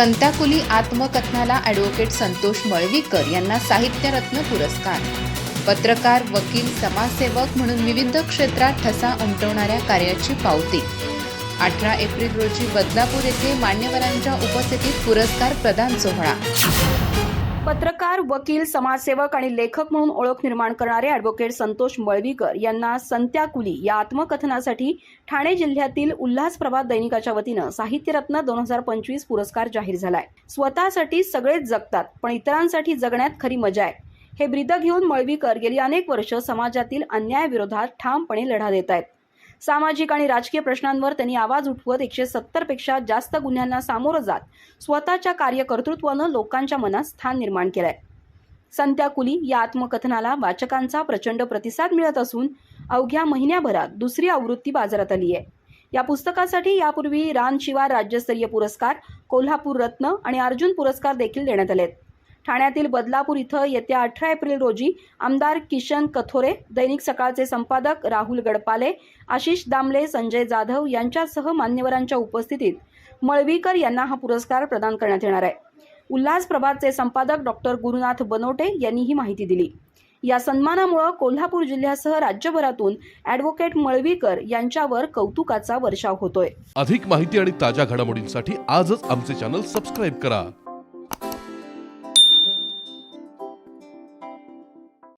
संताकुली आत्मकथनाला advocate Santosh Malvikar यांना साहित्यरत्न पुरस्कार. पत्रकार वकील समाजसेवक म्हणून विविध क्षेत्रात ठसा उमटवणाऱ्या कार्याची पावती. अठरा एप्रिल रोजी बदलापूर येथे मान्यवरांच्या उपस्थितीत पुरस्कार प्रदान सोहळा. पत्रकार वकील समाजसेवक आणि लेखक म्हणून ओळख निर्माण करणारे ॲडव्होकेट संतोष मळवीकर यांना संत्याकुली या आत्मकथनासाठी ठाणे जिल्ह्यातील उल्हास प्रभात दैनिकाच्या वतीनं साहित्यरत्न दोन हजार पंचवीस पुरस्कार जाहीर झालाय. स्वतःसाठी सगळेच जगतात पण इतरांसाठी जगण्यात खरी मजा आहे. हे ब्रीद घेऊन मळवीकर गेली अनेक वर्ष समाजातील अन्यायाविरोधात ठामपणे लढा देत आहेत सामाजिक आणि राजकीय प्रश्नांवर त्यांनी आवाज उठवत एकशे सत्तरपेक्षा जास्त गुन्ह्यांना सामोरं जात स्वतःच्या कार्यकर्तृत्वानं लोकांच्या मनात स्थान निर्माण केलंय. संत्याकुली या आत्मकथनाला वाचकांचा प्रचंड प्रतिसाद मिळत असून अवघ्या महिन्याभरात दुसरी आवृत्ती बाजारात आली आहे या पुस्तकासाठी यापूर्वी रानशिवार राज्यस्तरीय पुरस्कार कोल्हापूर रत्न आणि अर्जुन पुरस्कार देखील देण्यात आले आहेत ठाण्यातील बदलापूर इथं येत्या अठरा एप्रिल रोजी आमदार किशन कथोरे दैनिक सकाळचे संपादक राहुल गडपाले आशिष दामले संजय जाधव यांच्यासह मान्यवरांच्या उपस्थितीत मळवीकर यांना हा पुरस्कार प्रदान करण्यात येणार आहे. उल्हास प्रभातचे संपादक डॉक्टर गुरुनाथ बनोटे यांनी ही माहिती दिली. या सन्मानामुळे कोल्हापूर जिल्ह्यासह राज्यभरातून ॲडव्होकेट मळवीकर यांच्यावर कौतुकाचा वर्षाव होतोय. अधिक माहिती आणि ताज्या घडामोडींसाठी आजच आमचे चॅनल सबस्क्राईब करा.